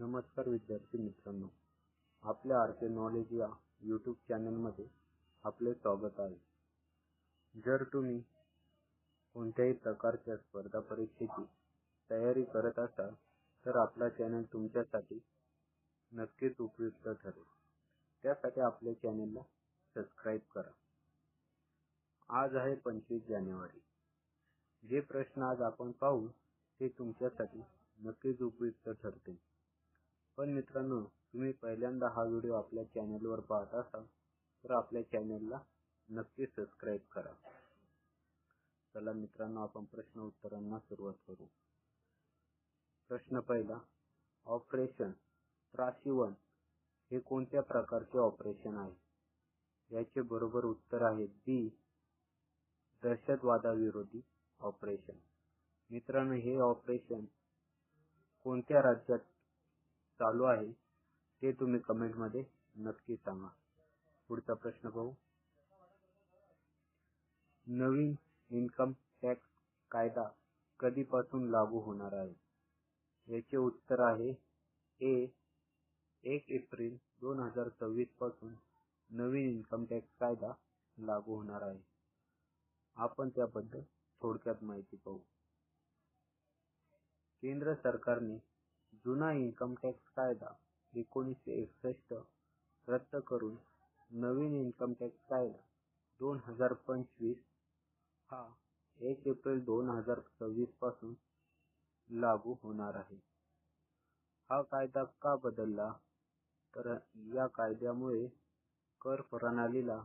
नमस्कार विद्यार्थी मित्रांनो. आपल्या आर के नॉलेज या यूट्यूब चॅनलमध्ये आपले स्वागत आहे. जर तुम्ही कोणत्याही प्रकारच्या स्पर्धा परीक्षेची तयारी करत असाल तर आपला चॅनल तुमच्यासाठी नक्कीच उपयुक्त ठरेल. त्यासाठी आपल्या चॅनलला सबस्क्राईब करा. आज आहे पंचवीस जानेवारी. जे प्रश्न आज आपण पाहू ते तुमच्यासाठी नक्कीच उपयुक्त ठरतील. मित्रांनो तुम्ही पहिल्यांदा हा व्हिडिओ आपल्या चॅनलवर पाहत असाल तर आपल्या चॅनलला नक्की सबस्क्राईब करा. चला मित्रांनो आपण प्रश्न उत्तरांना सुरुवात करू. प्रश्न पहिला ऑपरेशन त्राशिवन हे कोणत्या प्रकारचे ऑपरेशन आहे? याचे बरोबर उत्तर आहे बी दहशतवादाविरोधी ऑपरेशन. मित्रांनो हे ऑपरेशन कोणत्या राज्यात चालू आहे ते तुम्ही कमेंटमध्ये नक्की सांगा. पुढचा प्रश्न पाहू. नवीन इन्कम टॅक्स कायदा कधीपासून लागू होणार आहे? याचे उत्तर आहे ए एक एप्रिल दोन हजार सव्वीसपासून नवीन इन्कम टॅक्स कायदा लागू होणार आहे. आपण त्याबद्दल थोडक्यात माहिती पाहू. केंद्र सरकारने जुना इन्कम टॅक्स कायदा एकोणीसशे एकसष्ट रद्द करून नवीन इन्कम टॅक्स कायदा दोन हजार पंचवीस हा एक एप्रिल दोन हजार सव्वीसपासून लागू होणार आहे. हा कायदा का बदलला? तर या कायद्यामुळे कर प्रणालीला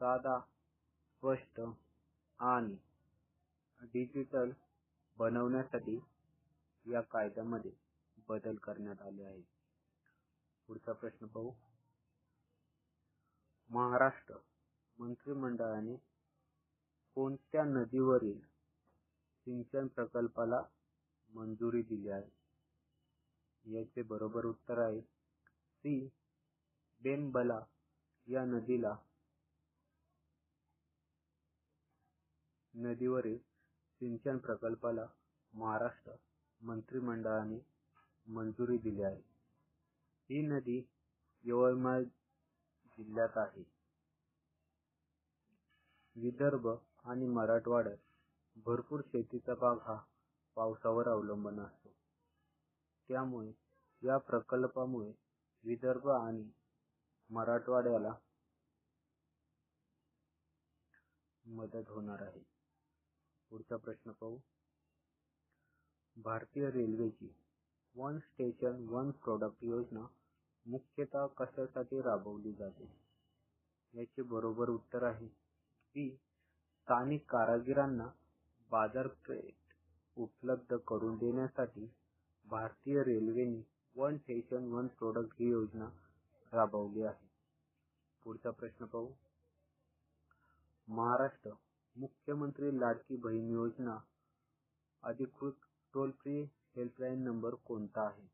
साधा स्पष्ट आणि डिजिटल बनवण्यासाठी या कायद्यामध्ये बदल करण्यात आले आहे पुढचा प्रश्न पाहू. महाराष्ट्र मंत्रिमंडळाने कोणत्या नदीवरील सिंचन प्रकल्पाला मंजुरी दिली आहे? याचे बरोबर उत्तर आहे सी. बेंबला या नदीला नदीवरील सिंचन प्रकल्पाला महाराष्ट्र मंत्रिमंडळाने मंजुरी दिली आहे. ही नदी यवतमाळ जिल्ह्यात आहे. विदर्भ आणि मराठवाड्यात भरपूर शेतीचा भाग हा पावसावर अवलंबून असतो. त्यामुळे या प्रकल्पामुळे विदर्भ आणि मराठवाड्याला मदत होणार आहे. पुढचा प्रश्न पाहू. भारतीय रेल्वेची वन स्टेशन वन प्रोडक्ट योजना मुख्यतः कशासाठी राबवली जाते? याचे बरोबर उत्तर आहे की स्थानिक कारागिरांना बाजारपेठ उपलब्ध करून देण्यासाठी भारतीय रेल्वेने वन स्टेशन वन प्रोडक्ट ही योजना राबवली आहे. पुढचा प्रश्न पाहू. महाराष्ट्र मुख्यमंत्री लाडकी बहीण योजना अधिकृत टोल फ्री हेल्पलाईन नंबर कोणता आहे?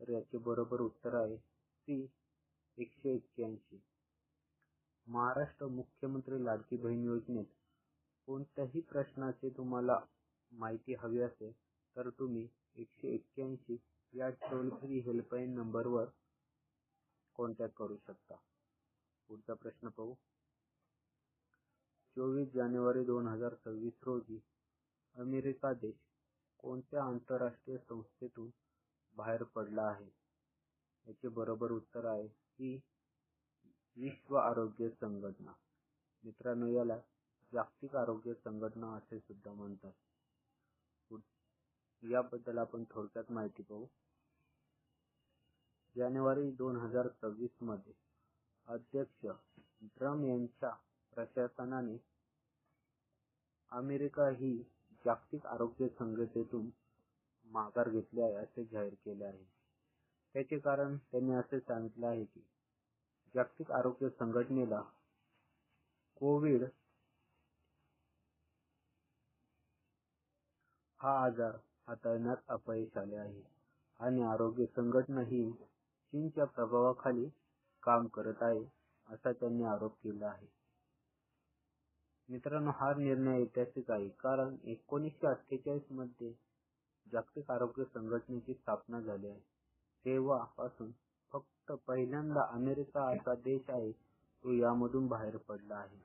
तर याचे बरोबर उत्तर आहे सी एकशे एक्क्याऐंशी. महाराष्ट्र मुख्यमंत्री लाडकी बहीण योजनेत कोणत्याही प्रश्नाची तुम्हाला माहिती हवी असेल तर तुम्ही एकशे एक्क्याऐंशी या टोल फ्री हेल्पलाईन नंबरवर कॉन्टॅक्ट करू शकता. पुढचा प्रश्न पाहू. चोवीस जानेवारी दोन हजार सव्वीस रोजी अमेरिका देश कोणत्या आंतरराष्ट्रीय संस्थेतून बाहेर पडला आहे? याचे बरोबर उत्तर आहे की विश्व आरोग्य संघटना. मित्रांनो याला जागतिक आरोग्य संघटना असे सुद्धा म्हणतात. याबद्दल आपण थोडक्यात माहिती पाहू. जानेवारी दोन हजार सव्वीसमध्ये अध्यक्ष ट्रम्प यांच्या प्रशासनाने अमेरिका ही जागतिक आरोग्य संघटनेतून माघार घेतली आहे असे जाहीर केले आहे. त्याचे कारण त्यांनी असे सांगितले आहे की जागतिक आरोग्य संघटनेला कोविड हा आजार हाताळण्यात अपयश आले आहे आणि आरोग्य संघटना ही चीनच्या प्रभावाखाली काम करत आहे असा त्यांनी आरोप केला आहे. मित्रांनो हा निर्णय ऐतिहासिक आहे. कारण एकोणीसशे अठ्ठेचाळीसमध्ये जागतिक आरोग्य संघटनेची स्थापना झाली आहे. तेव्हापासून फक्त पहिल्यांदा अमेरिका असा देश आहे तो यामधून बाहेर पडला आहे.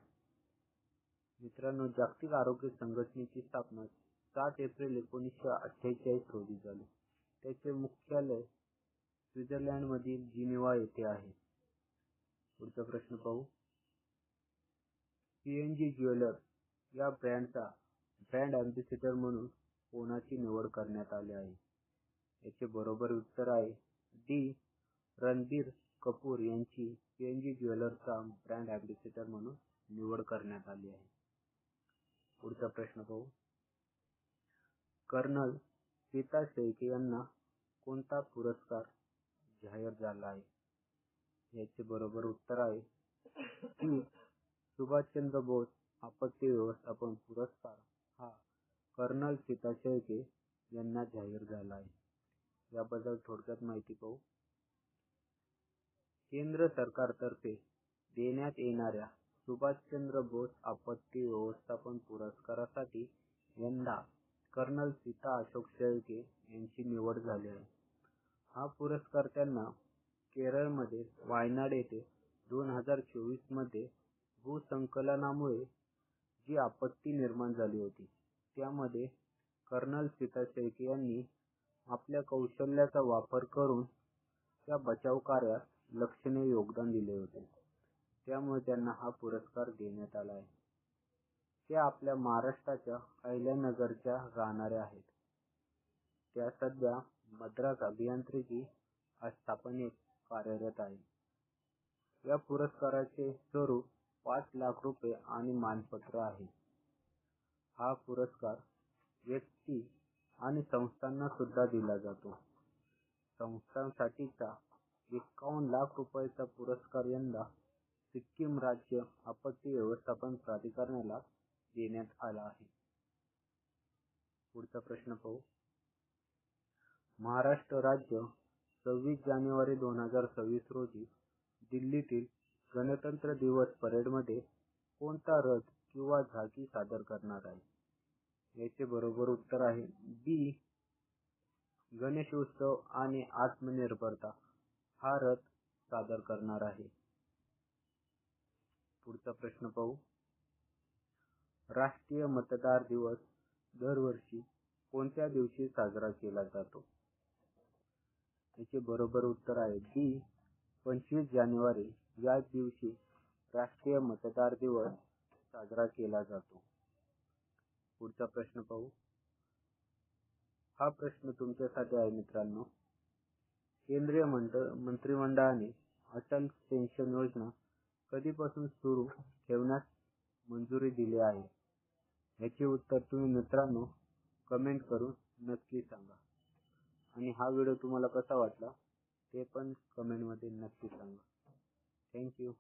मित्रांनो जागतिक आरोग्य संघटनेची स्थापना सात एप्रिल एकोणीसशे अठ्ठेचाळीस रोजी झाली. त्याचे मुख्यालय स्वित्झर्लंड मधील जिनिवा येथे आहे. पुढचा प्रश्न पाहू. पीएनजी ज्वेलर्स या ब्रँडचा ब्रँड अँबॅसेडर म्हणून कोणाची निवड करण्यात आली आहे? याचे बरोबर उत्तर आहे डी रणबीर कपूर यांची पीएनजी ज्वेलर्सचा ब्रँड अँबॅसेडर म्हणून निवड करण्यात आली आहे. पुढचा प्रश्न पाहू. कर्नल सीता शेळके यांना कोणता पुरस्कार जाहीर झाला आहे? याचे बरोबर उत्तर आहे की सुभाषचंद्र बोस आपत्ती व्यवस्थापन पुरस्कार हा कर्नल सीता शेळके यांना जाहीर झाला आहे. याबद्दल थोडक्यात माहिती पाहू. केंद्र सरकारतर्फे देण्यात येणाऱ्या सुभाषचंद्र बोस आपत्ती व्यवस्थापन पुरस्कारासाठी यंदा कर्नल सीता अशोक शेळके यांची निवड झाली आहे. हा पुरस्कार त्यांना केरळमध्ये वायनाड येथे दोन हजार चोवीसमध्ये भूसंकलनामुळे जी आपत्ती निर्माण झाली होती. त्यामध्ये कर्नल सीता शेळके यांनी आपल्या कौशल्याचा वापर करून त्या बचाव कार्यात लक्षणीय योगदान दिले होते. त्यामुळे त्यांना हा पुरस्कार देण्यात आला आहे. ते आपल्या महाराष्ट्राच्या अहिल्यानगरच्या राहणाऱ्या आहेत. त्या सध्या मद्रास अभियांत्रिकी आस्थापनेत कार्यरत आहे या पुरस्काराचे स्वरूप पाच लाख रुपये आणि मानपत्र आहे. हा पुरस्कार व्यक्ती आणि संस्थांना सुद्धा दिला जातो. संस्थांसाठीचा एकावन्न लाख रुपयाचा पुरस्कार यंदा सिक्कीम राज्य आपत्ती व्यवस्थापन प्राधिकरणाला देण्यात आला आहे. पुढचा प्रश्न पाहू. महाराष्ट्र राज्य सव्वीस जानेवारी दोन हजार सव्वीस रोजी दिल्लीतील गणतंत्र दिवस परेडमध्ये कोणता रथ किंवा झाकी सादर करणार आहे? याचे बरोबर उत्तर आहे बी गणेशोत्सव आणि आत्मनिर्भरता. हा रथ सादर करणार आहे. पुढचा प्रश्न पाहू. राष्ट्रीय मतदार दिवस दरवर्षी कोणत्या दिवशी साजरा केला जातो? याचे बरोबर उत्तर आहे बी पंचवीस जानेवारी याच दिवशी राष्ट्रीय मतदार दिवस साजरा केला जातो. पुढचा प्रश्न पाहू. हा प्रश्न तुमच्यासाठी आहे मित्रांनो. केंद्रीय मंत्रिमंडळाने अटल पेन्शन योजना कधीपासून सुरू ठेवण्यास मंजुरी दिली आहे? याचे उत्तर तुम्ही मित्रांनो कमेंट करून नक्की सांगा. आणि हा व्हिडिओ तुम्हाला कसा वाटला ते पण कमेंटमध्ये नक्की सांगा. Thank you.